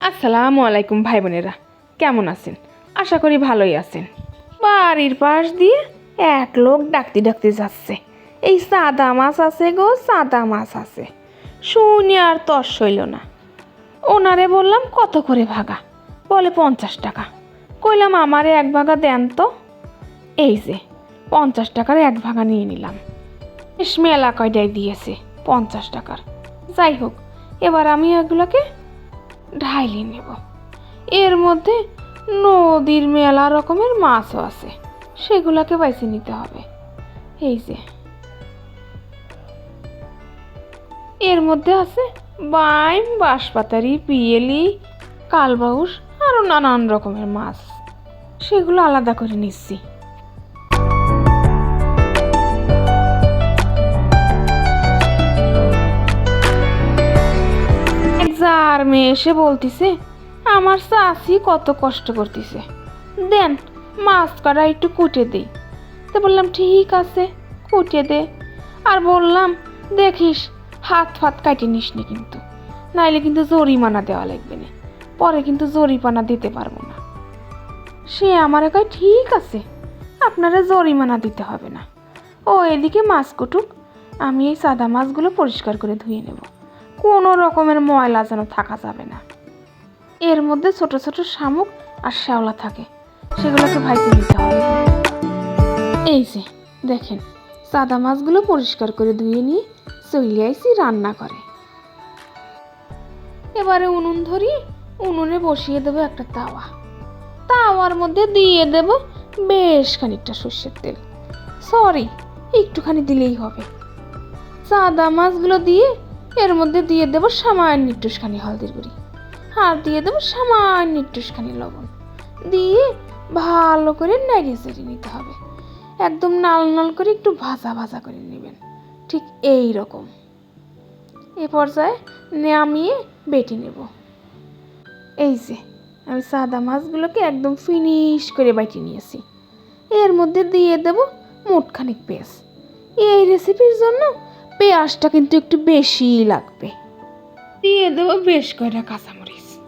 আসসালামু আলাইকুম ভাই বোনেরা কেমন আছেন? আশা করি ভালোই আছেন। বাড়ির পাশ দিয়ে এক লোক ডাকতে ডাকতে যাচ্ছে। এই সাদা মাছ আছে গো, সাদা মাছ আছে। শুনি আর তর সইল না। ওনারে বললাম, কত করে ভাগা? বলে, পঞ্চাশ টাকা। কইলাম, আমারে এক ভাগা দেন তো। এই যে, পঞ্চাশ টাকার এক ভাগা নিয়ে নিলাম। বেশ মেলা কয়টাই দিয়েছে, পঞ্চাশ টাকার। যাই হোক, এবার আমি এগুলোকে ঢাইলে নেব। এর মধ্যে নদীর মেলা রকমের মাছও আছে, সেগুলোকে বাইছে নিতে হবে। এই যে। এর মধ্যে আছে বাইম, বাঁশপাতারি, পিয়েলি, কালবাউস আরও নানান রকমের মাছ। সেগুলো আলাদা করে নিচ্ছি। যার মেয়ে এসে বলতিছে, আমার চাষি কত কষ্ট করতেছে। দেন মাছ কাটা একটু কুটে দেই। তো বললাম, ঠিক আছে, কুটে দে। আর বললাম, দেখিস, হাত ফাত কাটে নিস নি কিন্তু, নাইলে কিন্তু জরিমানা দেওয়া লাগবে না, পরে কিন্তু জরিমানা দিতে পারব না। সে আমার কয়, ঠিক আছে, আপনারা জরিমানা দিতে হবে না। ও এদিকে মাছ কুটুক, আমি এই সাদা মাছগুলো পরিষ্কার করে ধুয়ে নেব। কোনো রকমের ময়লা যেন থাকা যাবে না। এর মধ্যে ছোট ছোট শামুক আর শ্যাওলা থাকে। সেগুলোকে ভাইতে নিতে হবে। এই যে, দেখেন সাদা মাছগুলো পরিষ্কার করে ধুয়ে নিয়ে চলে রান্না করে। এবারে উনুন ধরি, উনুনে বসিয়ে দেবো একটা তাওয়া। তাওয়ার মধ্যে দিয়ে দেব বেশ খানিকটা সর্ষের তেল। সরি, একটুখানি দিলেই হবে। সাদা মাছগুলো দিয়ে এর মধ্যে দিয়ে দেবো সামান্য একটুখানি হলদির গুঁড়ি। আর দিয়ে দেবো সামান্য একটুখানি লবণ। দিয়ে ভালো করে নাড়িয়ে চেড়ে নিতে হবে। একদম নাল নাল করে একটু ভাজা ভাজা করে নেবেন। ঠিক এই রকম। এ পর্যায়ে নামিয়ে বেটে নেব। এই যে, আমি সাদা মাছগুলোকে একদম ফিনিশ করে বাইটে নিয়েছি। এর মধ্যে দিয়ে দেব মুটখানিক পেঁয়াজ। এই রেসিপির জন্য পেঁয়াজটা কিন্তু একটু বেশি লাগবে। দিয়ে দেবো বেশ কয়টা কাঁচামরিচ।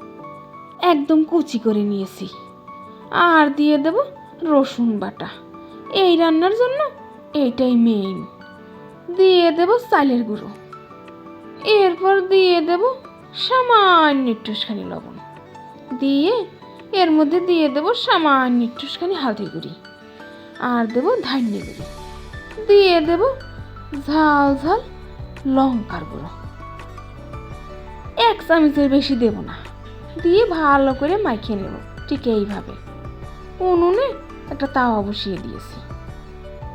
একদম কুচি করে নিয়েছি। আর দিয়ে দেব রসুন বাটা। এই রান্নার জন্য এইটাই মেইন দিয়ে দেব চালের গুঁড়ো। এরপর দিয়ে দেব সামান্য একটুখানি লবণ। দিয়ে এর মধ্যে দিয়ে দেব সামান্য একটুখানি হালদি গুঁড়ি। আর দেব ধান্যি গুঁড়ি। দিয়ে দেব ঝাল ঝাল লঙ্কার গুঁড়ো। এক চামচের বেশি দেব না। দিয়ে ভালো করে মাখিয়ে নেব, ঠিক এইভাবে। উনুনে একটা তাওয়া বসিয়ে দিয়েছি।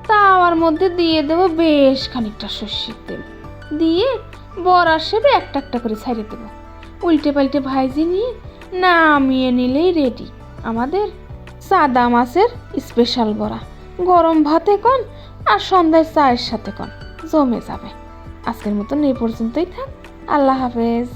তাওয়ার মধ্যে দিয়ে দেব বেশ খানিকটা সর্ষের তেল। দিয়ে বড়া সেবে একটা একটা করে ছাড়িয়ে দেবো। উল্টে পাল্টে ভাইজি নিয়ে নামিয়ে নিলেই রেডি আমাদের সাদা মাছের স্পেশাল বড়া। গরম ভাতে কন আর সন্ধ্যায় চায়ের সাথে কন। জমে যাবে আজকের মতন এই পর্যন্তই থাক আল্লাহ হাফেজ